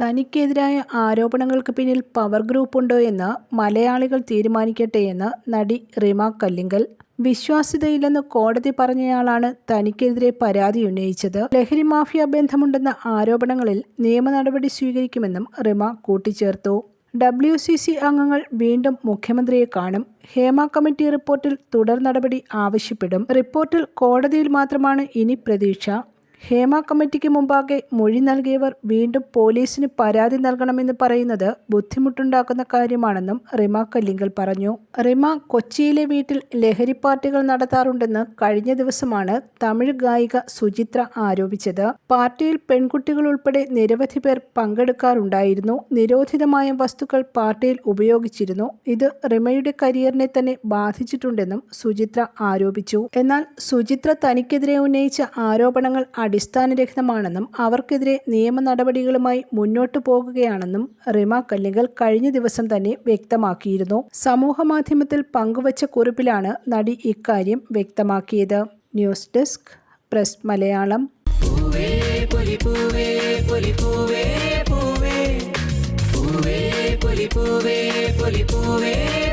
തനിക്കെതിരായ ആരോപണങ്ങൾക്ക് പിന്നിൽ power group ഉണ്ടോ എന്ന് മലയാളികൾ തീരുമാനിക്കട്ടെ എന്ന് നടി റിമ കല്ലിങ്കൽ. വിശ്വാസ്യതയില്ലെന്ന് കോടതി പറഞ്ഞയാളാണ് തനിക്കെതിരെ പരാതി ഉന്നയിച്ചത്. ലഹരി മാഫിയ ബന്ധമുണ്ടെന്ന ആരോപണങ്ങളിൽ നിയമ നടപടി സ്വീകരിക്കുമെന്നും റിമ കൂട്ടിച്ചേർത്തു. ഡബ്ല്യു സി സി അംഗങ്ങൾ വീണ്ടും മുഖ്യമന്ത്രിയെ കാണും. ഹേമ കമ്മിറ്റി റിപ്പോർട്ടിൽ തുടർ നടപടി ആവശ്യപ്പെടും. റിപ്പോർട്ടിൽ കോടതിയിൽ മാത്രമാണ് ഇനി പ്രതീക്ഷ. ഹേമ കമ്മിറ്റിക്ക് മുമ്പാകെ മൊഴി നൽകിയവർ വീണ്ടും പോലീസിന് പരാതി നൽകണമെന്ന് പറയുന്നത് ബുദ്ധിമുട്ടുണ്ടാക്കുന്ന കാര്യമാണെന്നും റിമ കല്ലിങ്കൽ പറഞ്ഞു. റിമ കൊച്ചിയിലെ വീട്ടിൽ ലഹരി പാർട്ടികൾ നടത്താറുണ്ടെന്ന് കഴിഞ്ഞ ദിവസമാണ് തമിഴ് ഗായിക സുചിത്ര ആരോപിച്ചത്. പാർട്ടിയിൽ പെൺകുട്ടികൾ ഉൾപ്പെടെ നിരവധി പേർ പങ്കെടുക്കാറുണ്ടായിരുന്നു. നിരോധിതമായ വസ്തുക്കൾ പാർട്ടിയിൽ ഉപയോഗിച്ചിരുന്നു. ഇത് റിമയുടെ കരിയറിനെ തന്നെ ബാധിച്ചിട്ടുണ്ടെന്നും സുചിത്ര ആരോപിച്ചു. എന്നാൽ സുചിത്ര തനിക്കെതിരെ ഉന്നയിച്ച ആരോപണങ്ങൾ അടിസ്ഥാനരഹിതമാണെന്നും അവർക്കെതിരെ നിയമ നടപടികളുമായി മുന്നോട്ടു പോകുകയാണെന്നും റിമ കല്ലിങ്കൽ കഴിഞ്ഞ ദിവസം തന്നെ വ്യക്തമാക്കിയിരുന്നു. സമൂഹമാധ്യമത്തിൽ പങ്കുവച്ച കുറിപ്പിലാണ് നടി ഇക്കാര്യം വ്യക്തമാക്കിയത്. News desk press Malayalam. പൂവേ പൂവേ പൂവേ.